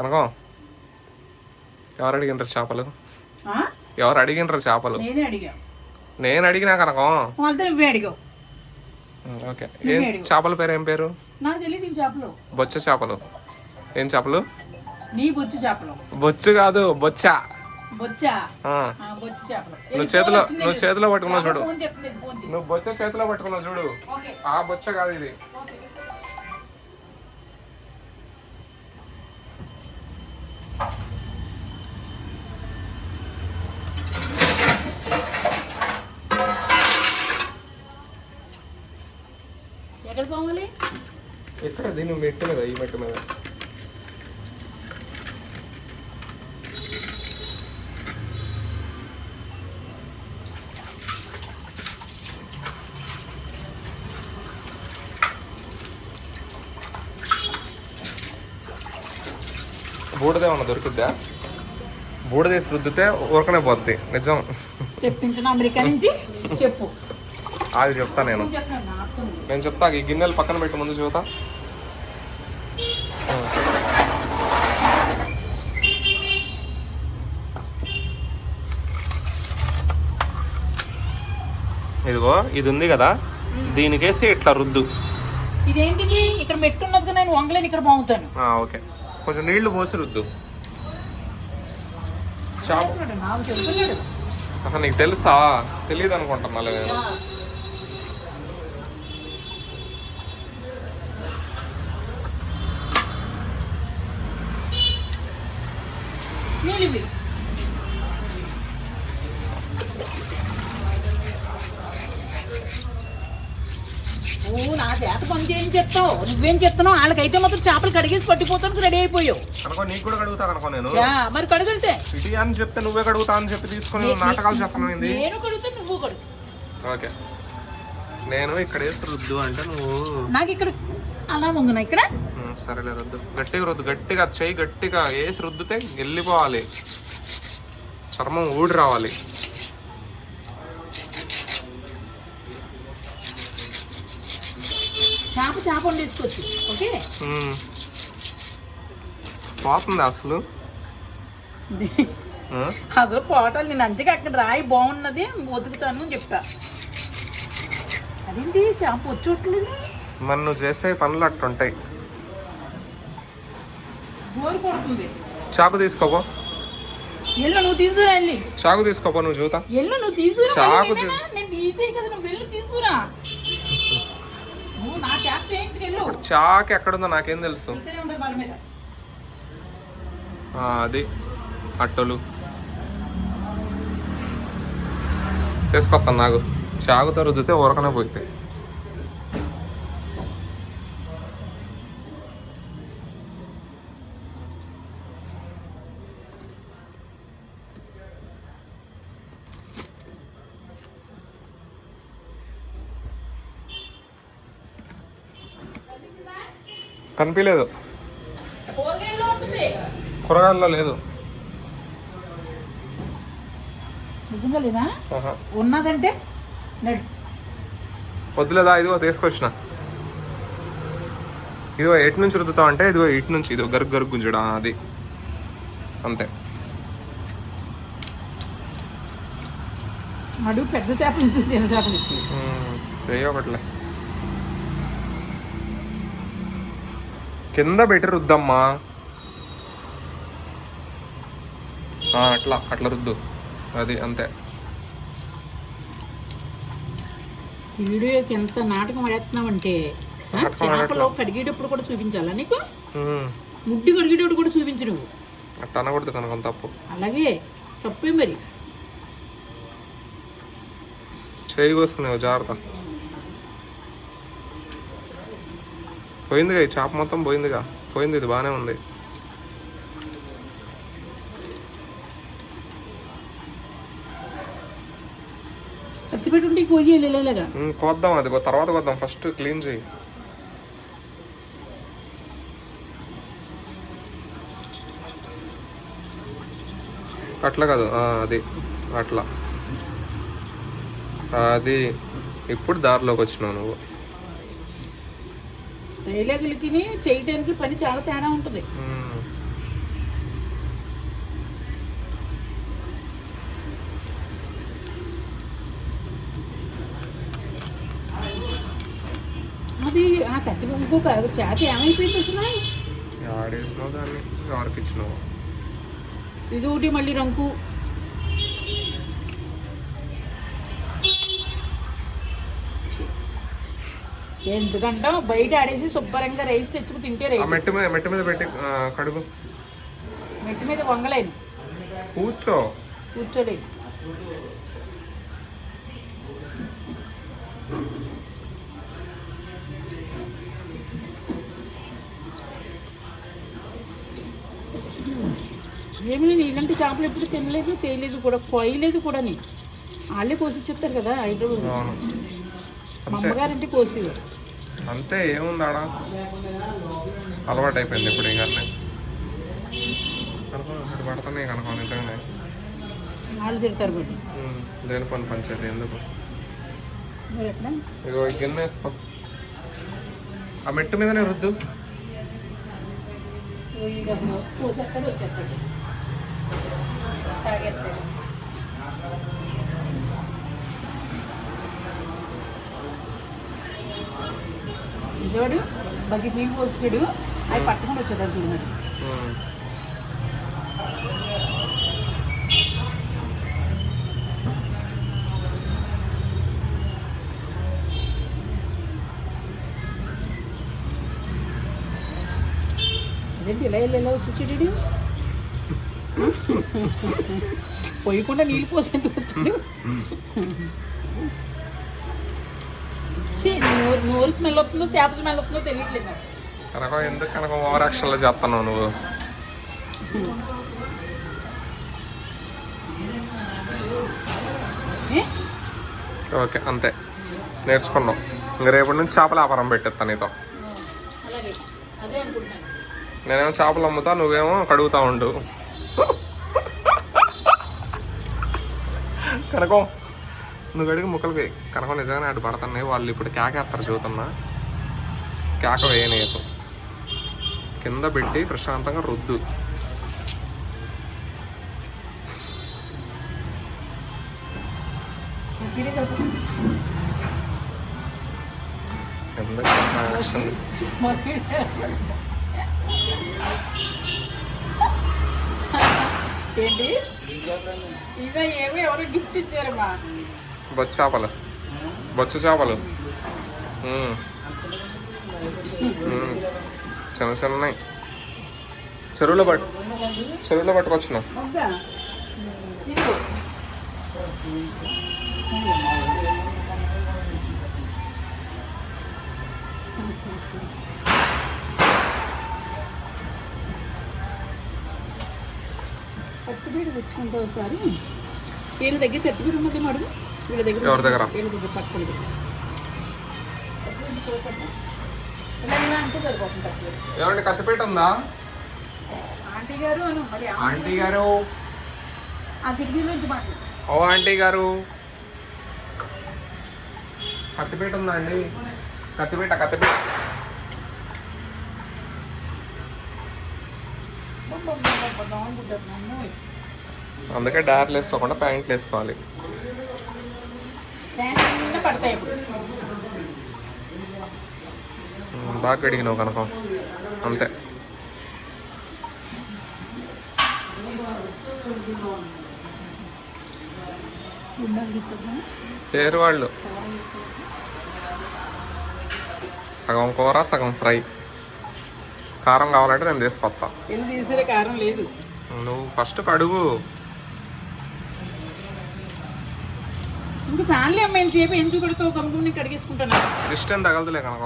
కనకం ఎవరు అడిగినరు చేపలు? ఎవరు అడిగినరు చేపలు? నేనే అడిగా. నేను అడిగినా కనకం? నువ్వే అడిగావు. ఓకే. ఏం చేపల పేరు ఏం పేరు? నాకు తెలియదు ఈ చేపలు. బొచ్చ చేపలు. ఏం చేపలు? నీ బొచ్చు చేపలు. బొచ్చు కాదు బొచ్చ. నువ్వు చేతిలో నువ్వు చేతిలో పట్టుకున్నావు చూడు. నువ్వు బొచ్చ చేతిలో పట్టుకున్నావు చూడు. ఆ బొచ్చ కాదు ఇది. ఎక్కడ పోవాలి? ఎక్కడ? దీన్ని మెట్టు మీద ఈ మెట్టు మీద. బూడిదేమన్నా దొరుకుద్దా? బూడిదేసి రుద్దితే ఊరకనే పోద్ది. నిజం. తెప్పించిన అమెరికా నుంచి చెప్పు. అది చెప్తా నేను. నేను చెప్తా ఈ గిన్నెలు పక్కన పెట్టి ముందు చూతా ఇదిగో ఇది ఉంది కదా? దీనికేసి ఇట్లా రుద్దు. ఇక్కడ మెట్టు ఉన్నది కదా నేను వంగలేని ఇక్కడ బాగుతాను ఓకే. కొంచెం నీళ్ళు పోసి రుద్దు. అసలు నీకు తెలుసా? తెలియదు అనుకుంటున్నా నేను ఇవ్వి. ఓ నా చేత పని చేయని చెప్తావు. నువ్వేం చెప్తున్నావు? వాళ్ళకైతే మాత్రం చేపలు కడిగేసి పట్టిపోతానికి రెడీ అయిపోయావు. అనుకో నీకు కూడా కడుగుతా అనుకో నేను. మరి కడుగుతే అని చెప్తే నువ్వే కడుగుతా అని చెప్పి తీసుకొని నాటకాలు చెప్పను ఏంది? నేను కడుగుతా నువ్వు కడుగు. ఓకే. నేను ఇక్కడ వేసి రుద్దు అంటే నువ్వు నాకు ఇక్కడ అలా ముంగునా ఇక్కడ? సరేలే రుద్దు. గట్టిగా రుద్దు గట్టిగా చెయ్యి గట్టిగా వేసి రుద్దితే వెళ్ళిపోవాలి. చర్మం ఊడి రావాలి. చేప చేప వండేసుకోవచ్చు ఓకే. పోతుంది అసలు? అసలు పోటాలు నేను అంతేగా అక్కడ రాయి బాగున్నది బతుకుతాను అని చెప్పా. అదేంటి? చేప వచ్చేట్లేదు మరి నువ్వు చేసే పనులు అట్టుంటాయి. చాకు తీసుకోపో. ఎల్లు నువ్వు తీసుకురా వెళ్ళి చాకు తీసుకోపో నువ్వు చూతా. ఎల్లు నువ్వు తీసుకురా. చాకు మళ్ళీ నేనేనా? నేను తీసేయి కదా నువ్వు వెళ్ళి తీసుకురా. నువ్వు నా చేత చేయించుకెళ్ళు చాకు ఎక్కడుందో నాకేం తెలుసు. అది. అట్టలు. తీసుకొస్తాను నాకు చాకుతో రుద్దితే ఊరకనే పోయితే కనిపించలేదు కూరగాయల్లో లేదు. నిజంగా లేదా. ఉన్నదంటే వద్దులేదా ఇదిగో తీసుకొచ్చిన. ఇదిగో ఎటు నుంచి రుద్దుతావు అంటే ఇదిగో ఇటు నుంచి ఇదిగో గరుగు గరుగు గుంజడా అది. అంతే. నడు పెద్ద చేపలు చేపలు ఒకటిలే. కింద పెట్టి రుద్దమ్మా. అట్లా అట్లా రుద్దు. అది అంతే. వీడియోకి ఎంత నాటకం ఆడేస్తున్నావంటే ఆ, నాటకం చేపలు కడిగేటప్పుడు కూడా చూపించాలా నీకు? ముడ్డి కడిగేటప్పుడు కూడా చూపించు నువ్వు. అట్లా అనకూడదు కనుక తప్పు అలాగే తప్పే మరి. చేయి కోసుకునేవు జాగ్రత్త. పోయిందిగా ఈ చేప మొత్తం పోయిందిగా. పోయింది ఇది బాగానే ఉంది. కోద్దాం అది తర్వాత కోద్దాం ఫస్ట్ క్లీన్ చేయి. అట్లా కాదు అది అట్లా. అది ఇప్పుడు దారిలోకి వచ్చినావు నువ్వు? డైలాగులకి చేయడానికి పని చాలా తేడా ఉంటుంది. అది ఆ కత్తి ఇంకో చేతి ఏమైపోయింది అసలు ఇది ఒకటి మళ్ళీ రంకు ఎందుకంటే బయట ఆడేసి శుభ్రంగా రైస్ తెచ్చుకు తింటే రైస్. మెట్టు మీద మెట్టు మీద పెట్టి కడుగు. మెట్టి మీద వంగలేను. కూర్చో. కూర్చోలేను. ఏమీ నేను ఇలాంటి చేపలు ఎప్పుడు తినలేదు చేయలేదు కూడా కోయలేదు కూడా నేను వాళ్ళే కోసి చెప్తారు కదా హైదరాబాద్ అమ్మగారంటే కోసేవారు అంతే ఏముంది ఆడ అలవాటు అయిపోయింది ఇప్పుడు ఇంకా కనుక పడుతున్నాయి కనుక నిజంగానే. వాళ్ళు తిడతారు లేని పని పంచాయతీ ఎందుకు? ఇగో గిన్నె వేసుకో. ఆ మెట్టు మీదనే రుద్దు. ఇంకా కోసేస్తారు వచ్చేస్తారు బకెట్ నీళ్ళు పోస్తాడు అవి పట్టుకుని వచ్చేదాడు చూడు అదేంటి ఇలా వెళ్ళి ఎలా వచ్చేసాడు పోయకుండా నీళ్ళు పోసేందుకు వచ్చాడు. నోరు నోరు స్మెల్ వస్తుందో చేప స్మెల్ వస్తుందో తెలియట్లేదు. కనుక ఎందుకు? కనుక ఓవర్ యాక్షన్లో చేస్తున్నావు నువ్వు? ఓకే అంతే. నేర్చుకున్నావు. ఇంక రేపటి నుంచి చేపల వ్యాపారం పెట్టేస్తా నీతో. నేనేమో చేపలు అమ్ముతా నువ్వేమో కడుగుతా ఉండు. కనకం నువ్వు అడిగి ముక్కలు పోయి కనకం నిజంగానే అటు పడుతున్నాయి. వాళ్ళు ఇప్పుడు కేకేస్తారు చూతున్నా కేక వేయనీయకు కింద పెట్టి ప్రశాంతంగా రుద్దు. ఏంటి? ఇదే ఏమి ఎవరో గిఫ్ట్ ఇచ్చారమ్మా? బొచ్చు చేపలు బొచ్చు చేపలు చిన్న చిన్నవి చెరువులో పట్టు చెరువులో పట్టుకొచ్చిన. వద్దా? తెచ్చుకుంటావు సారి ఒకసారి. వీళ్ళ దగ్గర తెట్టుబీడ ఉన్నది అడుగు ఎవరి దగ్గర? ఏమండి కత్తిపేట ఉందా? ఆంటీ గారు ఆంటీ గారు? ఓ ఆంటీ గారు. కత్తిపేట ఉందా అండి? కత్తిపేట కత్తిపేట. అందుకే డార్లు వేసుకోకుండా ప్యాంట్లు వేసుకోవాలి. పడతాయి బాగా అడిగినావు కనుక. అంతే. పేరు వాళ్ళు. సగం కూర సగం ఫ్రై. కారం కావాలంటే నేను తీసుకొస్తా. కారం లేదు. నువ్వు ఫస్ట్ కడుగు. ఇంకా చాలే అమ్మాయి చేపి ఎందుకు కడతావు కమ్ముకుని కడిగేసుకుంటాను? దిష్టి ఏం తగలదులే కనుక.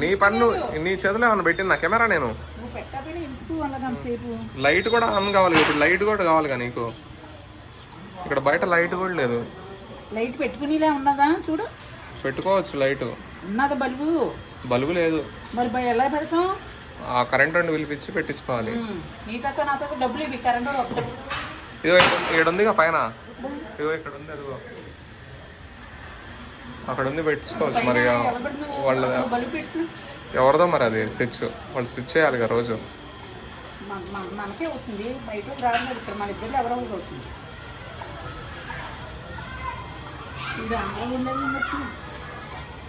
నీ పన్ను నీ చేతిలో ఏమన్నా పెట్టిన నా కెమెరా నేను? నువ్వు పెట్టకపోయినా ఎందుకు అలాగంతసేపు లైట్ కూడా ఆన్ కావాలి ఇప్పుడు లైట్ కూడా కావాలిగా నీకు. ఇక్కడ బయట లైట్ కూడా లేదు. లైట్ పెట్టుకునిలా ఉన్నదా? చూడు. పెట్టుకోవచ్చు లైట్. ఉన్నదా బల్బు? బల్బు లేదు. మరి బ- ఎలా పెడతాం ఆ కరెంట్ ఉండి పిలిపించి పెట్టించుకోవాలి. ఉమ్, నీ తక్కువ నా తక్కువ డబ్బులు ఇవి కరెంట్ ఇదిగో ఇక్కడ- ఉందిగా పైన. ఇదిగో ఇక్కడ ఉంది అదిగో. అక్కడ ఉంది పెట్టించుకోవచ్చు మరి వాళ్ళ ఎవరిదో మరి అది స్విచ్ వాళ్ళు స్విచ్ చేయాలి కదా రోజు మనకే అవుతుంది. బయట రాదు ఇక్కడ మన ఇద్దరు ఎవరో అవుతుంది. ఇది అందరూ ఉండేది